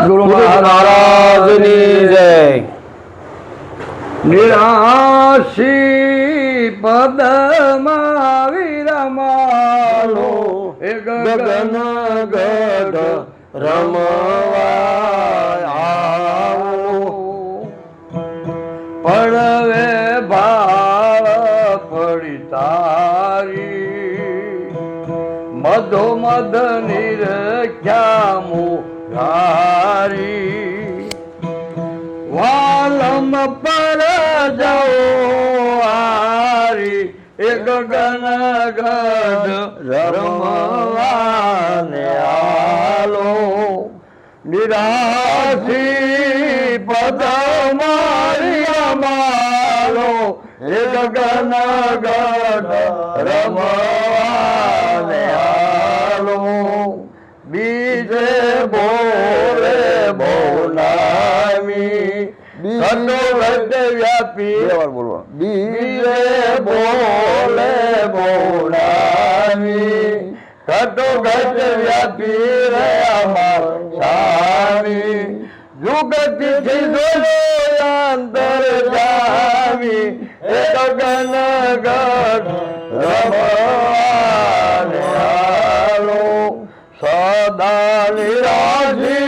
ગુરુ મહારાજની જય નિરાશી પદમાં વિરમાલો એ ગગન ગઢ રમવા આવો પડવે ભાવ પડી તારી મધો મધ નિરખ્યા મુરારી વાલમ પર જાઓ, હારી. એ ગગન ગઢ રમવાને આલો. નિરાશી પદ મારી અમારો એ ગગન ગઢ રમવાને આલો. વડ વ્યાપી. બીજે બોલે બોલામી ઘટો ઘટ વ્યાપી રહ્યા સ્વામી જુગતિ થી અંતર જામી. એ ગગન ગઢ રમવાને આલો. સદા નિરાજી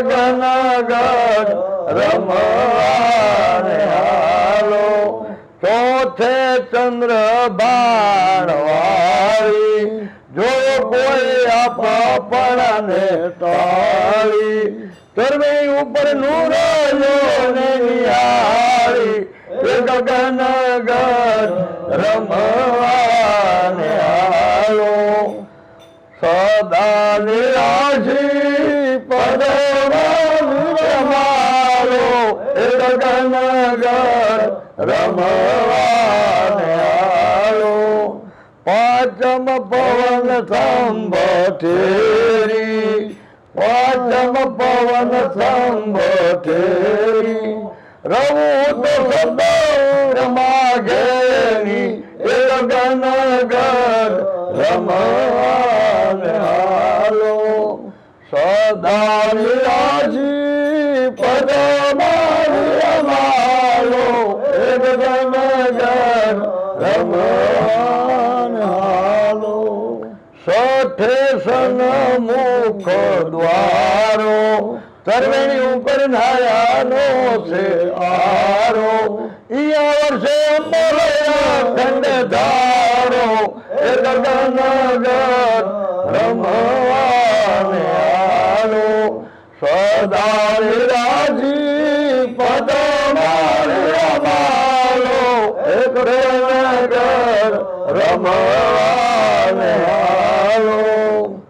ગગન ગઢ રમાયાલો ચોથે ચંદ્ર બાણવાળી જો કોઈ આપણાને ટાળી તરવે ઉપર નૂર ને નિહાળી ગગન ગઢ રમવાને આલો સદા ગઢ રમવાને આલો. પાંચમ પવન સંભઠેરી પાંચમ પવન સંભઠેરી રવું તો સદૈવ માગેની એ ગગન રમવાને સદા નિરાજી પદ રમાલો એ ગગન ગઢ હાલો. સઠે સન મુખ દ્વારો કરવેણી ઉપર નાયાનો છે આરો. ઈયા વર્ષે અંબોલયા ધારો, એ ગગન રમવાને આલો. સદા રાજી ગગન રમવાને આલો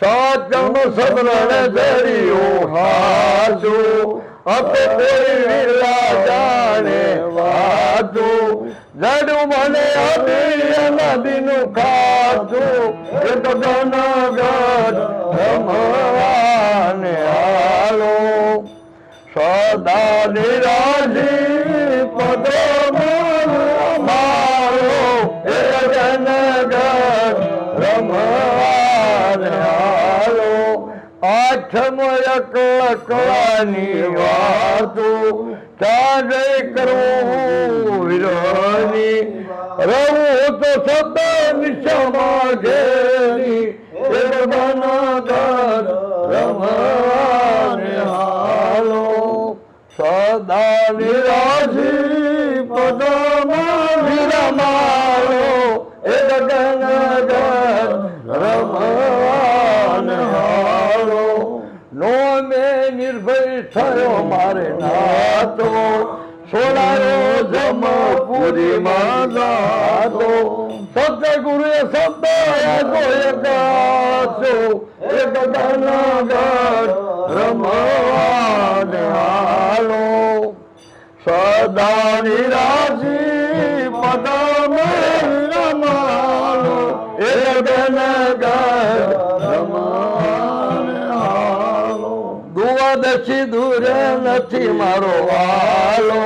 સાચમ સદરણ ધર્યું હાજુ. અપ કોઈ વિલા જાણે વાજો. જડું મને અભિય નદીનું ખાજો. એ તો ગણગઢ રમવાને હાલો. સદા નિરાજી આઠમ કળાની વાતો ચારે કરવું વિરાની. રહું તો સદા નિશમા ઘેરી. એ બનગઢ રમવાને હાલો. સદા નિરાજી પદમાં વિરમાલો એ ગગન રમવાને હાલો નો મે નિર્ભય થયો મારે ના જાતો સોડાયો જમ પૂરી માં જાતો સતગુરુએ શબ્દ આજો એકાચો એક ગણગણ રમવાને હાલો સદા નિરાજી દુવાદશી દૂર નથી મારો વાલો.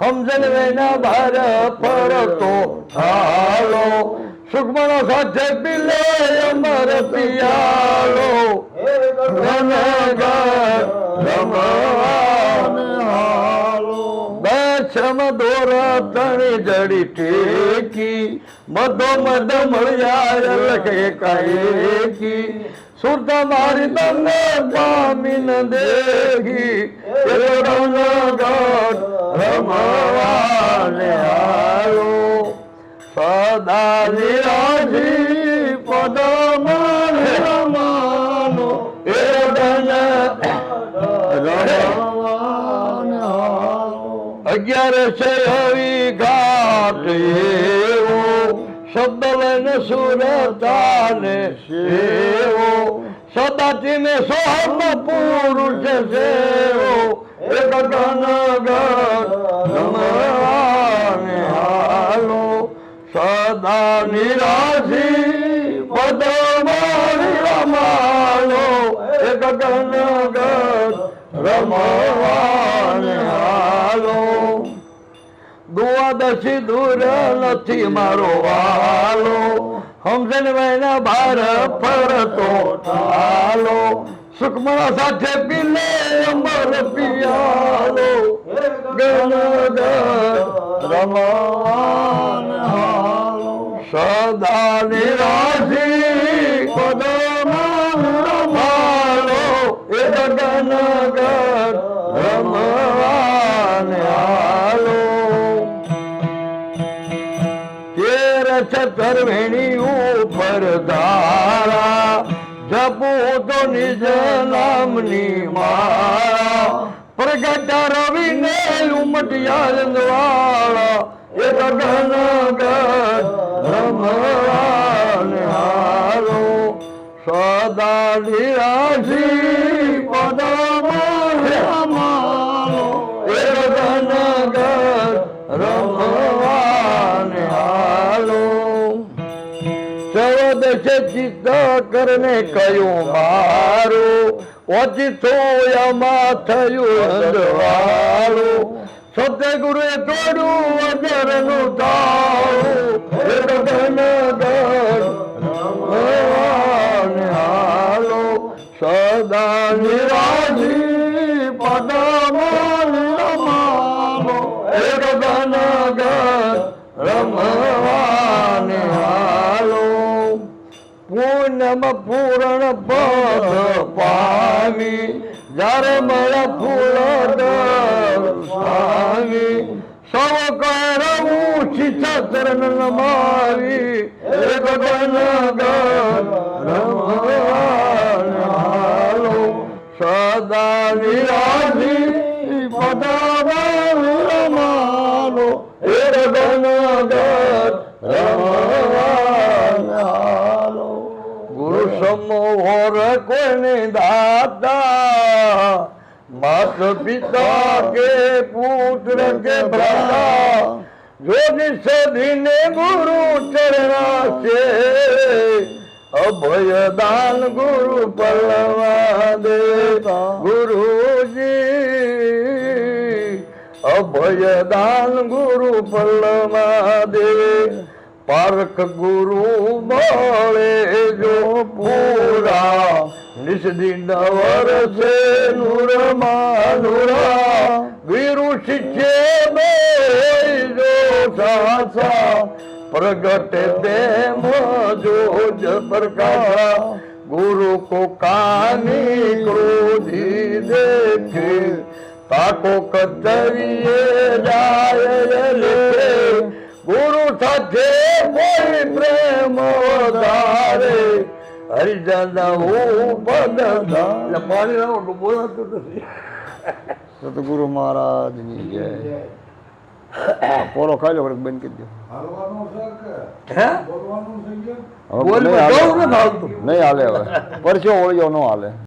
સમજણ વેના ભાર ફરતો હાલો સુખમણો સાથે પીલે અમર પિયાલો દોર તણી જડી ટેકી. મધો મધ મળ્યા લખે કાયકી. સુરત મારી તમને પામીન દેખી ઘનઘન રમવાને હાલો સદા નિરાજી પદમાં રમાનો. એ રમવાન હાલો અગિયાર છે હવી શબ્દ લઈને સુરતાને સેવો. સદાથી ને સોહમ પુરુષ સેવો. એક ગણ ગણ હાલો. સદા નિરાશી પદમાં રમાલો. એક ગણ ગણ રમવાન હાલો. દ્વાદશી દૂર નથી મારો વાલો. સમજણ ભાર ફરતો ચાલો સુખમણા સાથે પીલે અમર પિયાલો. તેર છતર વેણી ઉપર ધારા જપું તો નિજ નામની માળા. પ્રગટ રવિ ને ઉમટિયા વાળા એ ગણ ગણ રમવાન સદા નિરાશી પદમાં છે ચિત્ત કરને કયું મારું ઓછી થોયામાં થયું અંધવાળું સત્યગુરુએ તોડું અજરનું તાળું હાલો. સદા નિરાજી પદમાં રમાલો. धर्म पूरण पद पावी धर्म पूरण पावी सव करू उचित चरण मारी સમોહર કોઈને દાતા માત પિતા કે પુત્ર કે ભ્રાતા જોગી સદીને ગુરુ ચરણા છે. અભય દાન ગુરુ પલવા દે. ગુરુજી, અભય દાન ગુરુ પલવા દે. પારખ ગુરુ મળે જો પૂરા નિષદિન વરસે નુરમા નુરા ગુરુ શિષ્ય બે જો સાસા પ્રગટ દે મજો જ પ્રકાશ. ગુરુ કો કાની ક્રોધી દેખે, તાકો કદરીએ જાય ગુરુ સાથે કોઈ પ્રેમ વધારે. હરિદાદા હું પદ પાણી બોલાતું નથી. સતગુરુ મહારાજની જય. આ પોરો ખાઈ લો બંધ કરી દો. હાલવાનું છે હે? બોલવાનું છે બોલ નહીં હાલે. હવે. પરસ્યો ઓળ્યો ન હાલે.